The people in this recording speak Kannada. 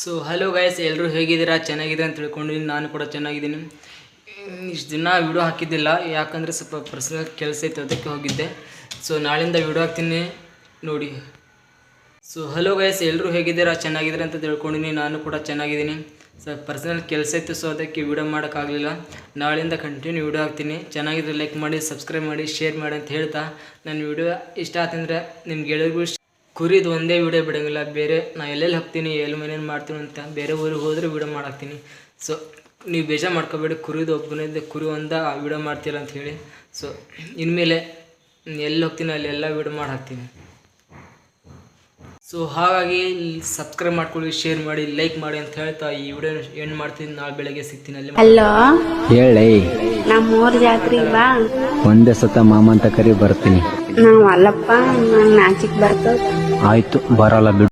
ಸೊ ಹಲೋ ಗೈಸ್ ಎಲ್ಲರೂ ಹೇಗಿದ್ದೀರಾ? ಚೆನ್ನಾಗಿದೆ ಅಂತ ತಿಳ್ಕೊಂಡಿದ್ದೀನಿ. ನಾನು ಕೂಡ ಚೆನ್ನಾಗಿದ್ದೀನಿ. ಇಷ್ಟು ದಿನ ವಿಡಿಯೋ ಹಾಕಿದ್ದಿಲ್ಲ. ಯಾಕಂದರೆ ಸ್ವಲ್ಪ ಪರ್ಸನಲ್ ಕೆಲಸ ಇತ್ತು, ಅದಕ್ಕೆ ಹೋಗಿದ್ದೆ. ಸೊ ನಾಳಿಂದ ವಿಡಿಯೋ ಹಾಕ್ತೀನಿ. ನೋಡಿ. ಸೊ ಹಲೋ ಗೈಸ್ ಎಲ್ಲರೂ ಹೇಗಿದ್ದೀರಾ? ಚೆನ್ನಾಗಿದ್ದೀರಾ ಅಂತ ತಿಳ್ಕೊಂಡಿದ್ದೀನಿ. ನಾನು ಕೂಡ ಚೆನ್ನಾಗಿದ್ದೀನಿ. ಸೊ ಪರ್ಸನಲ್ ಕೆಲಸ ಇತ್ತು ಸೊ ಅದಕ್ಕೆ ವಿಡಿಯೋ ಮಾಡೋಕ್ಕಾಗಲಿಲ್ಲ. ನಾಳಿಂದ ಕಂಟಿನ್ಯೂ ವಿಡಿಯೋ ಹಾಕ್ತೀನಿ. ಚೆನ್ನಾಗಿದ್ರೆ ಲೈಕ್ ಮಾಡಿ ಸಬ್ಸ್ಕ್ರೈಬ್ ಮಾಡಿ ಶೇರ್ ಮಾಡಿ ಅಂತ ಹೇಳ್ತಾ. ನನ್ನ ವಿಡಿಯೋ ಇಷ್ಟ ಆತಂದ್ರೆ ನಿಮ್ಗೆ ಗೆಳೆಯರಿಗೂ ಕುರಿದು ಒಂದೇ ವಿಡಿಯೋ ಬಿಡೋಂಗಿಲ್ಲ. ಬೇರೆ ನಾ ಎಲ್ಲೆಲ್ಲಿ ಹಾಕ್ತೀನಿ ಎಲ್ಲಿ ಮನೇನು ಮಾಡ್ತೀನಿ ಅಂತ ಬೇರೆ ಊರಿಗೆ ಹೋದರೆ ವಿಡಿಯೋ ಮಾಡಾಕ್ತೀನಿ. ಸೊ ನೀವು ಬೇಜಾರು ಮಾಡ್ಕೋಬೇಡಿ. ಕುರಿದು ಒಬ್ಬನಿದ್ದೆ ಕುರಿ ಒಂದ ವಿಡಿಯೋ ಮಾಡ್ತೀರ ಅಂತ ಹೇಳಿ. ಸೊ ಇನ್ಮೇಲೆ, ಎಲ್ಲಿ ಹೋಗ್ತೀನಿ ಅಲ್ಲಿ ಎಲ್ಲ ವಿಡಿಯೋ ಮಾಡಿ ಹಾಕ್ತೀನಿ ಸೊ ಹಾಗಾಗಿ ಸಬ್ಸ್ಕ್ರೈಬ್ ಮಾಡ್ಕೊಳ್ಳಿ ಶೇರ್ ಮಾಡಿ ಲೈಕ್ ಮಾಡಿ ಅಂತ ಹೇಳ್ತಾ ಈ ವಿಡಿಯೋ ಎಂಡ್ ಮಾಡ್ತೀನಿ. ನಾಳೆ ಬೆಳಗ್ಗೆ ಸಿಗ್ತೀನಿ ಅಲ್ಲಿ. ಹಲೋ ಹೇಳೈ. ನಮ್ಮೂರ್ ಜಾತ್ರೆ ಬಾ ಒಂದೇ ಸತ ಮಾಮ ಅಂತ ಕರಿ ಬರ್ತೀನಿ. ನಾವು ಅಲ್ಲಪ್ಪ ನಂಗ್ ನಾಚಿಕ್ ಬರ್ತದ ಆಯ್ತು ಬರಲ್ಲ ಬಿಡು.